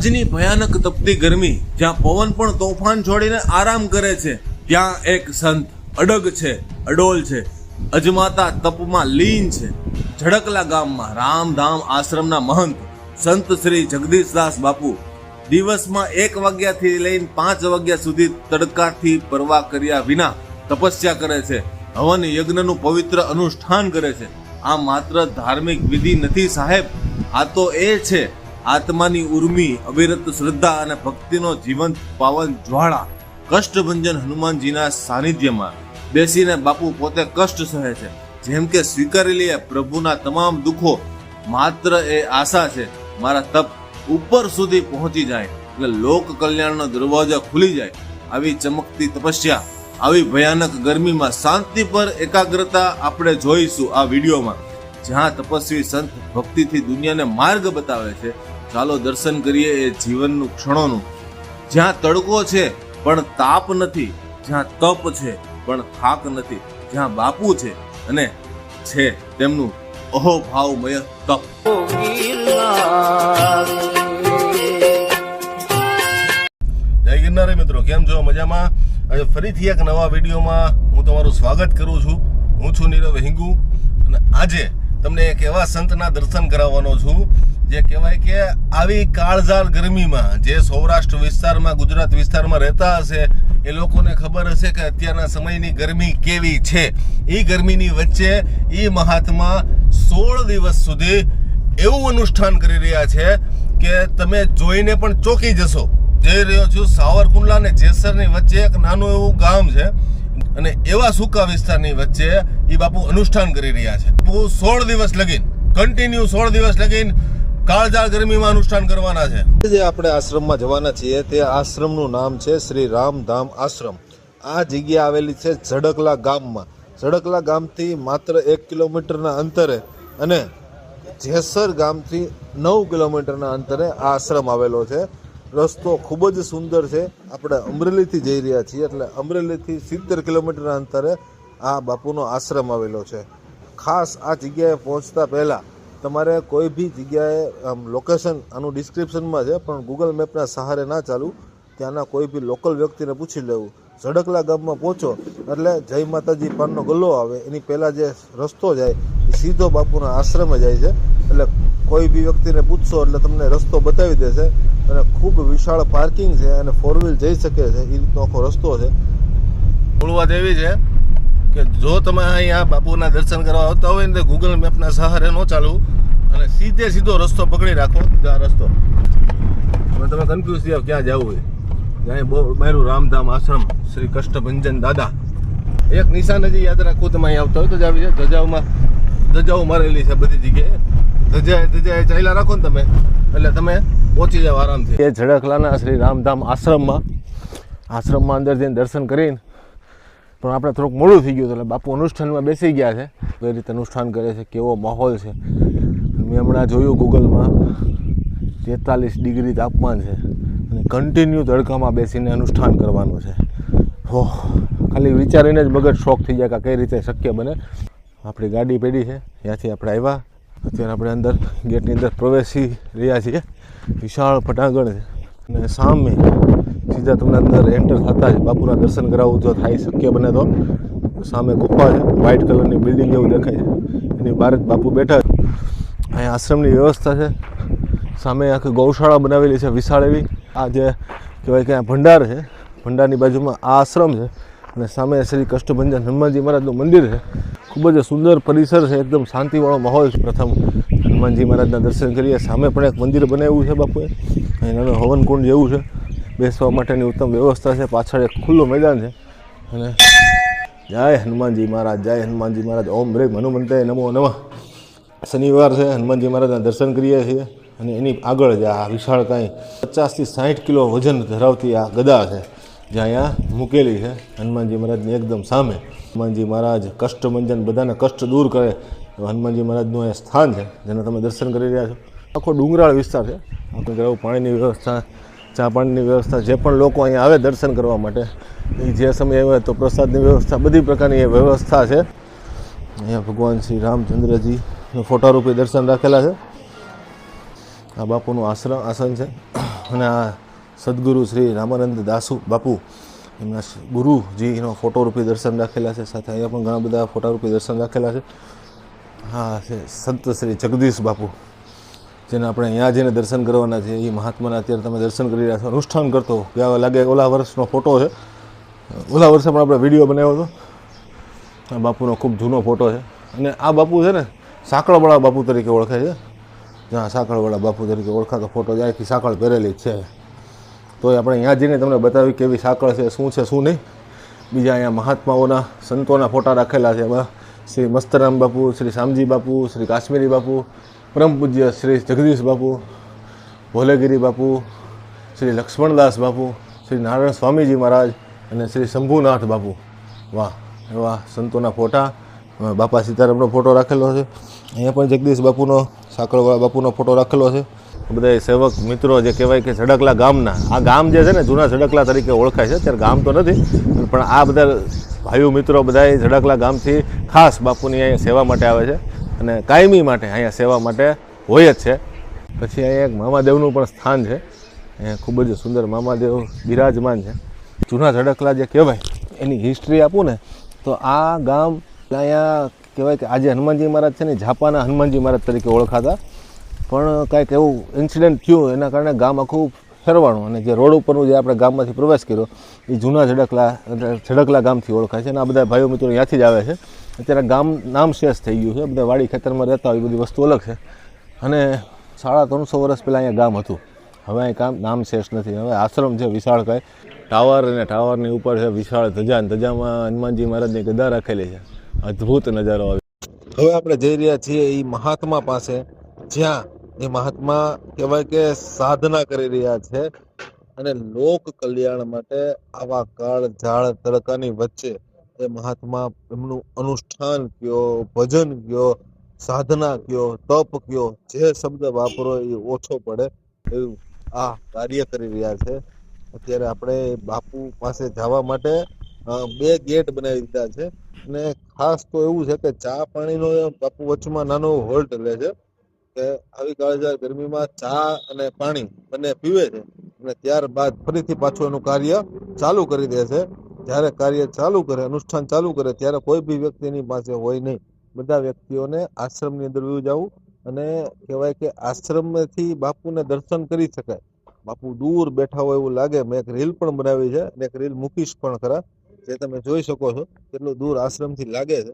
આજની ભયાનક તપતી ગરમી, જ્યાં પવન પણ તોફાન છોડીને આરામ કરે છે, ત્યાં એક સંત અડગ છે, અડોલ છે, અજમાતા તપમાં લીન છે. ઝડકલા ગામમાં રામધામ આશ્રમના મહંત, સંત શ્રી જગદીશદાસ બાપુ, દિવસમાં એક વાગ્યાથી લઈને પાંચ વાગ્યા સુધી તડકાથી પરવા કર્યા વિના તપસ્યા કરે છે. હવન યજ્ઞનું પવિત્ર અનુષ્ઠાન કરે છે. આ માત્ર ધાર્મિક વિધિ નથી સાહેબ, આ તો એ છે આત્માની ઉર્મી, અવિરત શ્રદ્ધા અને ભક્તિનો જીવંત પાવન જ્વાળા કષ્ટભંજન હનુમાનજીના સાનિધ્યમાં બેસીને બાપુ પોતે કષ્ટ સહે છે. જેમ કે સ્વીકારી લે પ્રભુના તમામ દુઃખો, માત્ર એ આશા છે, મારા તપ ઉપર સુધી પહોંચી જાય એટલે લોક કલ્યાણનો દરવાજા ખુલી જાય. આવી ચમકતી તપસ્યા, આવી ભયાનક ગરમીમાં શાંતિ પર એકાગ્રતા આપણે જોઈશું આ વિડીયોમાં. જ્યાં તપસ્વી સંત ભક્તિથી દુનિયાને માર્ગ બતાવે છે, ચાલો દર્શન કરીએ એ જીવનનું ક્ષણોનું. જ્યાં તડકો છે, પણ તાપ નથી. જ્યાં તપ છે, પણ થાક નથી. જ્યાં બાપુ છે અને છે તેમનું અહોભાવમય તપ. જય ગિરનારી મિત્રો, કેમ છો? મજામાં? આજે ફરીથી એક નવા વિડીયોમાં હું તમારું સ્વાગત કરું છું. હું છું નીરવ હિંગુ અને આજે તમને એક એવા સંતના દર્શન કરાવવાનો છું, જે કહેવાય કે આવી કાળઝાળ ગરમીમાં જે સૌરાષ્ટ્ર વિસ્તારમાં, ગુજરાત વિસ્તારમાં રહેતા હશે, એ લોકોને ખબર હશે કે અત્યારના સમયની ગરમી કેવી છે. એ ગરમીની વચ્ચે એ મહાત્મા સોળ દિવસ સુધી એવું અનુષ્ઠાન કરી રહ્યા છે કે તમે જોઈને પણ ચોંકી જશો. જઈ રહ્યો છું સાવરકુંડલા અને જેસરની વચ્ચે એક નાનું એવું ગામ છે. અને એવા સૂકા વિસ્તારની વચ્ચે એ બાપુ અનુષ્ઠાન કરી રહ્યા છે. બાપુ સોળ દિવસ લગીન કન્ટિન્યુ સોળ દિવસ લગીન કાળજાળ ગરમીમાં અનુષ્ઠાન કરવાના છે. જે આપણે આશ્રમમાં જવાના છીએ તે આશ્રમનું નામ છે શ્રી રામધામ આશ્રમ. આ જગ્યા આવેલી છે ઝડકલા ગામમાં. ઝડકલા ગામથી માત્ર એક કિલોમીટરના અંતરે અને જેસર ગામથી નવ કિલોમીટરના અંતરે આ આશ્રમ આવેલો છે. રસ્તો ખૂબ જ સુંદર છે. આપણે અમરેલીથી જઈ રહ્યા છીએ એટલે અમરેલીથી સિત્તેર કિલોમીટરના અંતરે આ બાપુનો આશ્રમ આવેલો છે. ખાસ આ જગ્યાએ પહોંચતા પહેલાં તમારે કોઈ બી જગ્યાએ, આમ લોકેશન આનું ડિસ્ક્રિપ્શનમાં છે, પણ ગૂગલ મેપના સહારે ના ચાલુ ત્યાંના કોઈ બી લોકલ વ્યક્તિને પૂછી લેવું. ઝડકલા ગામમાં પહોંચો એટલે જય માતાજી પાનનો ગલ્લો આવે. એની પહેલાં જે રસ્તો જાય, એ સીધો બાપુના આશ્રમે જાય છે. એટલે કોઈ બી વ્યક્તિને પૂછશો એટલે તમને રસ્તો બતાવી દેશે. અને ખૂબ વિશાળ પાર્કિંગ છે અને ફોર વ્હીલ જઈ શકે છે એ રીતનો આખો રસ્તો છે. મૂળ એવી છે કે જો તમે અહીંયા બાપુના દર્શન કરવા આવતા હોય તો ગૂગલ મેપના સહારે ન ચાલવું અને સીધે સીધો રસ્તો પકડી રાખો આ રસ્તો. હવે તમે કન્ફ્યુઝ થયા ક્યાં જવું હોય ત્યાં બહુ મારું રામધામ આશ્રમ શ્રી કષ્ટભંજન દાદા. એક નિશાન હજી યાદ રાખવું તમે અહીંયા આવતા હોય તો જ આવી જાય. ધજાઓમાં, ધજાઓ મારેલી છે બધી જગ્યાએ. ધજાએ ધજાએ ચાલ્યા રાખો ને તમે. એટલે તમે પહોંચી જાવ આરામથી એ ઝડકલાના શ્રી રામધામ આશ્રમમાં આશ્રમમાં અંદર જઈને દર્શન કરીને, પણ આપણે થોડુંક મોડું થઈ ગયું એટલે બાપુ અનુષ્ઠાનમાં બેસી ગયા છે. કઈ રીતે અનુષ્ઠાન કરે છે, કેવો માહોલ છે. મેં હમણાં જોયું ગૂગલમાં, તેતાલીસ ડિગ્રી તાપમાન છે. અને કન્ટિન્યુ તડકામાં બેસીને અનુષ્ઠાન કરવાનું છે. હો ખાલી વિચારીને જ મગજ શોખ થઈ જાય કે કઈ રીતે શક્ય બને. આપણી ગાડી પેઢી છે, ત્યાંથી આપણે આવ્યા. અત્યારે આપણે અંદર ગેટની અંદર પ્રવેશી રહ્યા છીએ. વિશાળ પટાંગણ છે. અને સામે સીધા તમને અંદર એન્ટર થતા જ બાપુના દર્શન કરાવવું જો થાય શક્ય બને તો. સામે ગુફા છે. વ્હાઇટ કલરની બિલ્ડિંગ એવું દેખાય છે. એની બહાર જ બાપુ બેઠા છે. અહીંયા આશ્રમની વ્યવસ્થા છે. સામે આખી ગૌશાળા બનાવેલી છે વિશાળ એવી. આ જે કહેવાય કે આ ભંડાર છે. ભંડારની બાજુમાં આ આશ્રમ છે. અને સામે શ્રી કષ્ટભંજન હનુમાનજી મહારાજનું મંદિર છે. ખૂબ જ સુંદર પરિસર છે, એકદમ શાંતિવાળો માહોલ છે. પ્રથમ હનુમાનજી મહારાજના દર્શન કરીએ. સામે પણ એક મંદિર બનાવ્યું છે બાપુએ. અહીં નાનું હવન જેવું છે. બેસવા માટેની ઉત્તમ વ્યવસ્થા છે. પાછળ એક ખુલ્લું મેદાન છે. અને જય હનુમાનજી મહારાજ, જય હનુમાનજી મહારાજ. ઓમ બ્રેક હનુમંતે નમો નમઃ. શનિવાર છે. હનુમાનજી મહારાજના દર્શન કરીએ છીએ. અને એની આગળ જ આ વિશાળ કાંઈ પચાસથી સાઠ કિલો વજન ધરાવતી આ ગદા છે, જે અહીંયા મૂકેલી છે. હનુમાનજી મહારાજની એકદમ સામે હનુમાનજી મહારાજ કષ્ટમંજન બધાને કષ્ટ દૂર કરે હનુમાનજી મહારાજનું અહીંયા સ્થાન છે, જેને તમે દર્શન કરી રહ્યા છો. આખો ડુંગરાળ વિસ્તાર છે. પાણીની વ્યવસ્થા, ચા પાણીની વ્યવસ્થા, જે પણ લોકો અહીંયા આવે દર્શન કરવા માટે, એ જે સમયે આવે તો પ્રસાદની વ્યવસ્થા, બધી પ્રકારની વ્યવસ્થા છે. અહીંયા ભગવાન શ્રી રામચંદ્રજી ફોટા રૂપે દર્શન રાખેલા છે. આ બાપુનું આશ્રમ, આસન છે. અને આ સદગુરુ શ્રી રામાનંદ દાસુ બાપુ એમના ગુરુજીનો ફોટો રૂપી દર્શન રાખેલા છે, સાથે અહીંયા પણ ઘણા બધા ફોટા રૂપી દર્શન રાખેલા છે. હા, છે, સંત શ્રી જગદીશ બાપુ, જેને આપણે અહીંયા જઈને દર્શન કરવાના છે. એ મહાત્માના અત્યારે તમે દર્શન કરી રહ્યા છો. અનુષ્ઠાન કરતો ગયા લાગે ઓલા વર્ષનો ફોટો છે. ઓલા વર્ષે પણ આપણે વીડિયો બનાવ્યો હતો. આ બાપુનો ખૂબ જૂનો ફોટો છે. અને આ બાપુ છે ને, સાંકળવાળા બાપુ તરીકે ઓળખાય છે. જ્યાં સાંકળવાળા બાપુ તરીકે ઓળખાતો ફોટો જાય કે સાંકળ પહેરેલી છે. તોય આપણે અહીંયા જઈને તમને બતાવી કેવી સાંકળ છે, શું છે, શું નહીં. બીજા અહીંયા મહાત્માઓના સંતોના ફોટા રાખેલા છે. એમાં શ્રી મસ્તરામ બાપુ, શ્રી શામજી બાપુ, શ્રી કાશ્મીરી બાપુ, પરમ પૂજ્ય શ્રી જગદીશ બાપુ, ભોલેગીરી બાપુ, શ્રી લક્ષ્મણદાસ બાપુ, શ્રી નારાયણ સ્વામીજી મહારાજ અને શ્રી શંભુનાથ બાપુ. વાહ, એવા સંતોના ફોટા. બાપા સીતારામનો ફોટો રાખેલો છે. અહીંયા પણ જગદીશ બાપુનો, સાંકળવાળા બાપુનો ફોટો રાખેલો છે. બધા સેવક મિત્રો જે કહેવાય કે સડકલા ગામના, આ ગામ જે છે ને જૂના ઝડકલા તરીકે ઓળખાય છે, અત્યારે ગામ તો નથી, પણ આ બધા ભાઈઓ મિત્રો બધા ઝડકલા ગામથી ખાસ બાપુની અહીંયા સેવા માટે આવે છે અને કાયમી માટે અહીંયા સેવા માટે હોય જ છે. પછી અહીંયા એક મામાદેવનું પણ સ્થાન છે, અહીંયા ખૂબ જ સુંદર મામાદેવ બિરાજમાન છે. જૂના ઝડકલા જે કહેવાય, એની હિસ્ટ્રી આપું ને, તો આ ગામ અહીંયા કહેવાય કે આજે હનુમાનજી મહારાજ છે ને ઝાપાના હનુમાનજી મહારાજ તરીકે ઓળખાતા પણ કાંઈક એવું ઇન્સિડન્ટ થયું એના કારણે ગામ આખું ફેરવાનું અને જે રોડ ઉપરનું જે આપણે ગામમાંથી પ્રવેશ કર્યો, એ જૂના ઝડકલા ઝડકલા ગામથી ઓળખાય છે અને આ બધા ભાઈઓ મિત્રો ત્યાંથી જ આવે છે. અત્યારે ગામ નામ શેષ થઈ ગયું છે. બધા વાડી ખેતરમાં રહેતા હોય બધી વસ્તુ અલગ છે. અને સાડા ત્રણસો વર્ષ પહેલાં અહીંયા ગામ હતું. હવે અહીં કામ નામ શેષ નથી. હવે આશ્રમ છે વિશાળ કાંઈ. ટાવર અને ટાવરની ઉપર છે વિશાળ ધજા ધજામાં હનુમાનજી મહારાજની ગદા રાખેલી છે. અદ્ભુત નજારો આવે. હવે આપણે જઈ રહ્યા છીએ એ મહાત્મા પાસે, જ્યાં એ મહાત્મા કહેવાય કે સાધના કરી રહ્યા છે અને લોક કલ્યાણ માટે આવા કાળ, ઝાડ, તડકાની વચ્ચે એ મહાત્મા એમનું અનુષ્ઠાન કયો, ભજન કયો, સાધના કયો, તપ કયો, જે શબ્દ વાપરો એ ઓછો પડે એવું આ કાર્ય કરી રહ્યા છે. અત્યારે આપણે બાપુ પાસે જવા માટે બે ગેટ બનાવી દીધા છે અને ખાસ તો એવું છે કે ચા પાણીનો બાપુ વચમાં નાનો હોલ્ટ લે છે. કે આવી કાળજાર ગરમીમાં ચા અને પાણી બંને પીવે છે અને ત્યારબાદ ફરીથી પાછું એનું કાર્ય ચાલુ કરી દે છે. જ્યારે કાર્ય ચાલુ કરે, અનુષ્ઠાન ચાલુ કરે, ત્યારે કોઈ બી વ્યક્તિની પાસે હોય નહીં. બધા વ્યક્તિઓને આશ્રમની અંદર વયું જવું અને કહેવાય કે આશ્રમથી બાપુને દર્શન કરી શકાય. બાપુ દૂર બેઠા હોય એવું લાગે, મેં એક રીલ પણ બનાવી છે અને એક રીલ મૂકીશ પણ ખરા. જે તમે જોઈ શકો છો, કેટલું દૂર આશ્રમથી લાગે છે.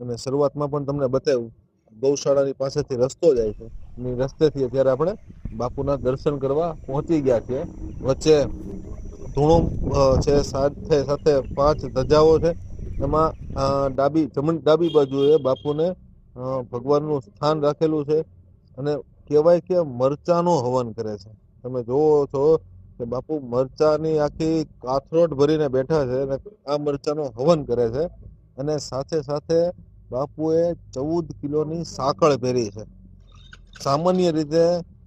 અને શરૂઆતમાં પણ તમને બતાવ્યું ગૌશાળાની પાસેથી રસ્તો જાય છે. ની રસ્તેથી અત્યારે આપણે બાપુના દર્શન કરવા પહોંચી ગયા છીએ. વચ્ચે ધૂણો છે સાથે સાથે પાંચ ધજાઓ છે. એમાં ડાબી, જમણ, ડાબી બાજુએ બાપુને ભગવાનનું સ્થાન રાખેલું છે. અને કહેવાય કે મરચાંનું હવન કરે છે. તમે જોવો છો કે બાપુ મરચાની આખી કાથરોટ ભરીને બેઠા છે અને આ મરચાંનું હવન કરે છે. અને સાથે સાથે બાપુએ ચૌદ કિલોની સાંકળ પહેરી છે. સામાન્ય રીતે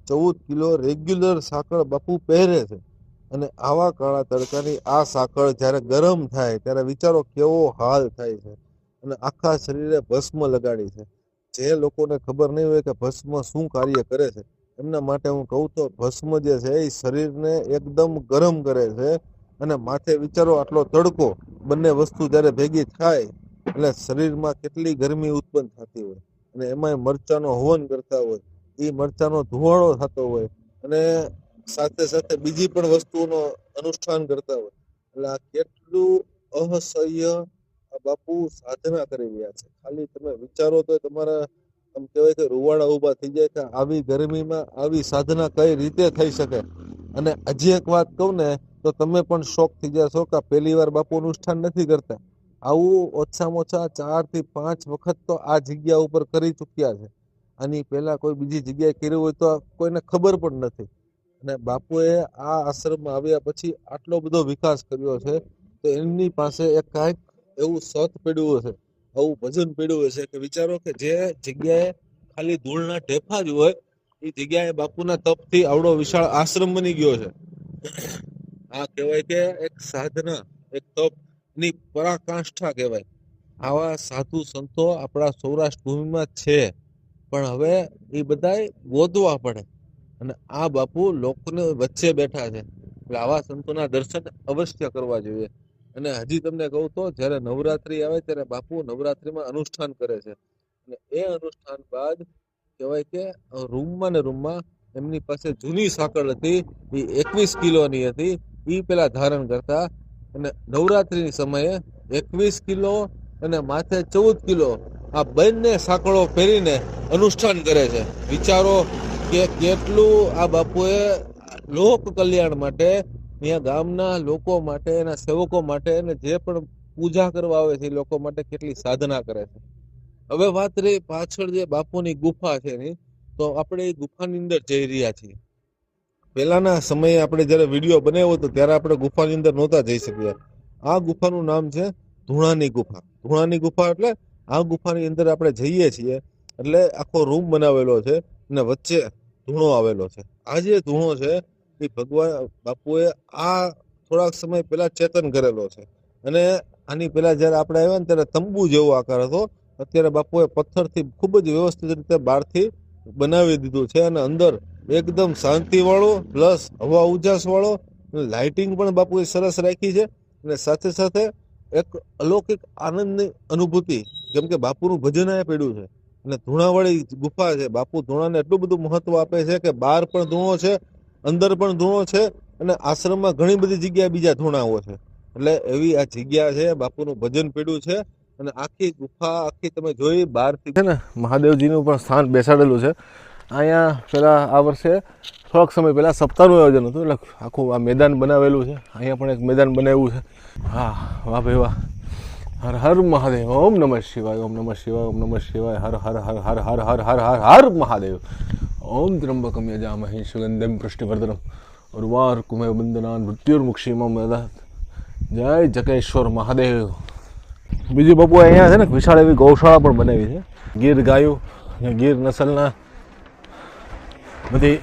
ચૌદ કિલો રેગ્યુલર સાંકળ બાપુ પહેરે છે. અને આવા કાળા તડકાની આ સાંકળ જ્યારે ગરમ થાય ત્યારે વિચારો કેવો હાલ થાય છે અને આખા શરીરે ભસ્મ લગાડી છે. જે લોકોને ખબર નહીં હોય કે ભસ્મ શું કાર્ય કરે છે, એમના માટે હું કહું તો ભસ્મ જે છે એ શરીરને એકદમ ગરમ કરે છે અને માથે વિચારો આટલો તડકો બંને વસ્તુ જ્યારે ભેગી થાય એટલે શરીરમાં કેટલી ગરમી ઉત્પન્ન થતી હોય અને એમાંય મરચાંનો હવન કરતા હોય એ મરચાંનો ધુવાળો થતો હોય અને સાથે સાથે બીજી પણ વસ્તુઓનો અનુષ્ઠાન કરતા હોય. એટલે આ કેટલું અસહ્ય બાપુ સાધના કરી રહ્યા છે. ખાલી તમે વિચારો તો તમારા, આમ કહેવાય કે રૂવાડા ઊભા થઈ જાય કે આવી ગરમીમાં આવી સાધના કઈ રીતે થઈ શકે? અને હજી એક વાત કહું ને, તો તમે પણ શોખ થઈ જશો કે પહેલી વાર બાપુ અનુષ્ઠાન નથી કરતા. આવું ઓછામાં ઓછા ચારથી પાંચ વખત તો આ જગ્યા ઉપર કરી ચૂક્યા છે. આની પહેલા કોઈ બીજી જગ્યાએ કર્યું હોય તો કોઈને ખબર પણ નથી. અને બાપુએ આ આશ્રમમાં આવ્યા પછી આટલો બધો વિકાસ કર્યો છે તો એમની પાસે એક કાંઈક એવું સત પડ્યું હશે, આવું ભજન પડ્યું હશે કે વિચારો કે જે જગ્યાએ ખાલી ધૂળના ઢેફા જ હોય, એ જગ્યાએ બાપુના તપથી આવડો વિશાળ આશ્રમ બની ગયો છે. આ કહેવાય કે એક સાધના, એક તપની પરાકાષ્ઠા કહેવાય. આવા સાધુ સંતો આપણા સૌરાષ્ટ્ર ભૂમિમાં છે. પણ હવે એ બધાય ગોતવા પડે. અને આ બાપુ લોકોને વચ્ચે બેઠા છે. એટલે આવા સંતોના દર્શન અવશ્ય કરવા જોઈએ. અને હજી તમને કહું તો, જ્યારે નવરાત્રી આવે ત્યારે બાપુ નવરાત્રીમાં અનુષ્ઠાન કરે છે. અને એ અનુષ્ઠાન બાદ કહેવાય કે રૂમમાં ને રૂમમાં એમની પાસે જૂની સાંકળ હતી. એ એકવીસ કિલોની હતી. એ પેલા ધારણ કરતા અને નવરાત્રીની સમયે એકવીસ કિલો અને માથે ચૌદ કિલો આ બંને સાંકળો પહેરીને અનુષ્ઠાન કરે છે. વિચારો કે કેટલું આ બાપુએ લોક કલ્યાણ માટે અહીંયા ગામના લોકો માટે, એના સેવકો માટે અને જે પણ પૂજા કરવા આવે છે એ લોકો માટે કેટલી સાધના કરે છે. હવે વાત રહી પાછળ જે બાપુની ગુફા છે એની, તો આપણે એ ગુફાની અંદર જઈ રહ્યા છીએ. પહેલાના સમયે આપણે જ્યારે વીડિયો બનાવ્યો હતો ત્યારે આપણે ગુફાની અંદર નહોતા જઈ શક્યા. આ ગુફાનું નામ છે ધૂણાની ગુફા. ધૂણાની ગુફા એટલે આ ગુફાની અંદર આપણે જઈએ છીએ એટલે આખો રૂમ બનાવેલો છે અને વચ્ચે ધૂણો આવેલો છે. આ જે ધૂણો છે એ ભગવાન બાપુએ આ થોડાક સમય પહેલા ચેતન કરેલો છે. અને આની પહેલા જ્યારે આપણે આવ્યા ને ત્યારે તંબુ જેવો આકાર હતો, અત્યારે બાપુએ પથ્થરથી ખૂબ જ વ્યવસ્થિત રીતે બહારથી બનાવી દીધું છે અને અંદર એકદમ શાંતિવાળો પ્લસ હવા ઉજાસ વાળો લાઇટિંગ પણ બાપુએ સરસ રાખી છે. અને સાથે સાથે એક અલૌકિક આનંદની અનુભૂતિ, જેમ કે બાપુનું ભજન આ પડ્યું છે. અને ધૂણાવાળી ગુફા છે. બાપુ ધૂણાને એટલું બધું મહત્વ આપે છે કે બહાર પણ ધૂણો છે, અંદર પણ ધૂણો છે અને આશ્રમમાં ઘણી બધી જગ્યાએ બીજા ધૂણાઓ છે. એટલે એવી આ જગ્યા છે, બાપુનું ભજન પડ્યું છે. અને આખી ગુફા આખી તમે જોઈ બહારથી છે ને, મહાદેવજીનું પણ સ્થાન બેસાડેલું છે. અહીંયા પહેલાં આ વર્ષે થોડાક સમય પહેલાં સપ્તાહનું આયોજન હતું. એટલે આખું આ મેદાન બનાવેલું છે. અહીંયા પણ એક મેદાન બનાવ્યું છે. હા, વાહ ભાઈ વાહ. હર હર મહાદેવ. ઓમ નમઃ શિવાય, ઓમ નમઃ શિવાય, ઓમ નમઃ શિવાય. હર હર હર હર હર હર હર હર હર મહાદેવ. ઓમ ત્રંબકમ યજામહે સુગંધમ પુષ્ટિવર્ધનમ ઉર્વાર કુમે વંદના મૃત્યુર્મુક્ષીમમ જય જકેશ્વર મહાદેવ બીજી બાપુ અહીંયા છે ને, વિશાળ એવી ગૌશાળા પણ બનાવી છે. ગીર ગાયું, ગીર નસલના બધી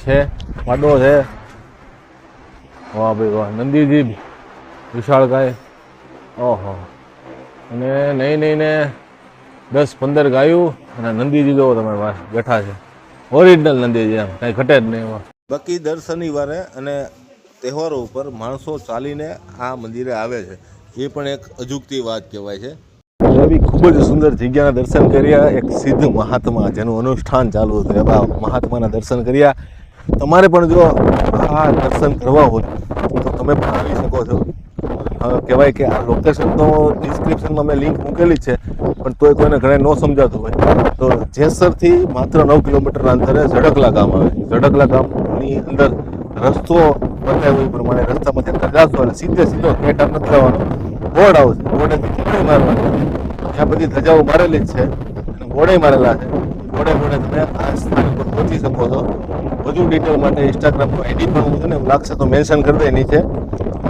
છે, વાડો છે. વાહ ભાઈ વાહ, નંદીજી વિશાળ ગાય ઓહો. અને નહીં નહીં, ને દસ પંદર ગાયું અને નંદીજી જોવો તમે બહાર બેઠા છે. ઓરિજિનલ નંદીજી એમ, કાંઈ ઘટે જ નહીં એમાં. બાકી દર શનિવારે અને તહેવારો ઉપર માણસો ચાલીને આ મંદિરે આવે છે. એ પણ એક અજુગતી વાત કહેવાય છે. એવી ખૂબ જ સુંદર જગ્યાના દર્શન કર્યા. એક સિદ્ધ મહાત્મા જેનું અનુષ્ઠાન ચાલુ હતું. એવા મહાત્માના દર્શન કર્યા. તમારે પણ જો આ દર્શન કરવા હોય, તો તમે પણ આવી શકો છો. કહેવાય કે આ લોકેશન તો ડિસ્ક્રિપ્શનમાં મેં લિંક મૂકેલી છે, પણ તોય કોઈને ઘણા ન સમજાતું હોય. તો જેસરથી માત્ર નવ કિલોમીટરના અંતરે ઝડકલા ગામ આવે. ઝડકલા ગામની અંદર રસ્તો બતાવ્યો એ પ્રમાણે રસ્તામાંથી અંદર જાશો એટલે સીધે સીધો કેટા નથી જવાનો બોર્ડ આવશે બોર્ડેથી મારવાની. ત્યાં બધી ધજાઓ મારેલી જ છે અને ઘોડે મારેલા છે. ઘોડે ઘોડે તમે આ સ્થાન પર પહોંચી શકો છો. વધુ ડિટેલ માટે ઇન્સ્ટાગ્રામનું આઈડી પણ હું છે ને લાગશે તો મેન્શન કરી દે નીચે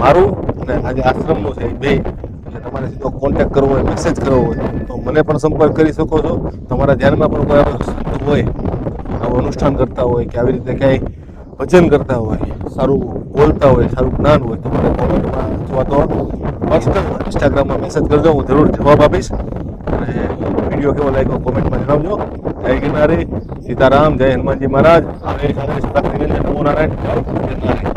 મારું અને આજે આશ્રમનું છે બે. એટલે તમારે સીધો કોન્ટેક્ટ કરવો હોય મેસેજ કરવો હોય, તો મને પણ સંપર્ક કરી શકો છો. તમારા ધ્યાનમાં પણ કોઈ આવું હોય. આવું અનુષ્ઠાન કરતા હોય કે આવી રીતે ક્યાંય ભજન કરતા હોય, સારું બોલતા હોય, સારું જ્ઞાન હોય તો મને કોમેન્ટમાં અથવા તો ઇન્સ્ટાગ્રામમાં મેસેજ કરજો, હું જરૂર જવાબ આપીશ. અને વીડિયો કેવો લાગ્યો કોમેન્ટમાં જણાવજો. જય ગિરનારી, સીતારામ, જય હનુમાનજી મહારાજ. અને નમો નારાયણ જય ગિરનારી.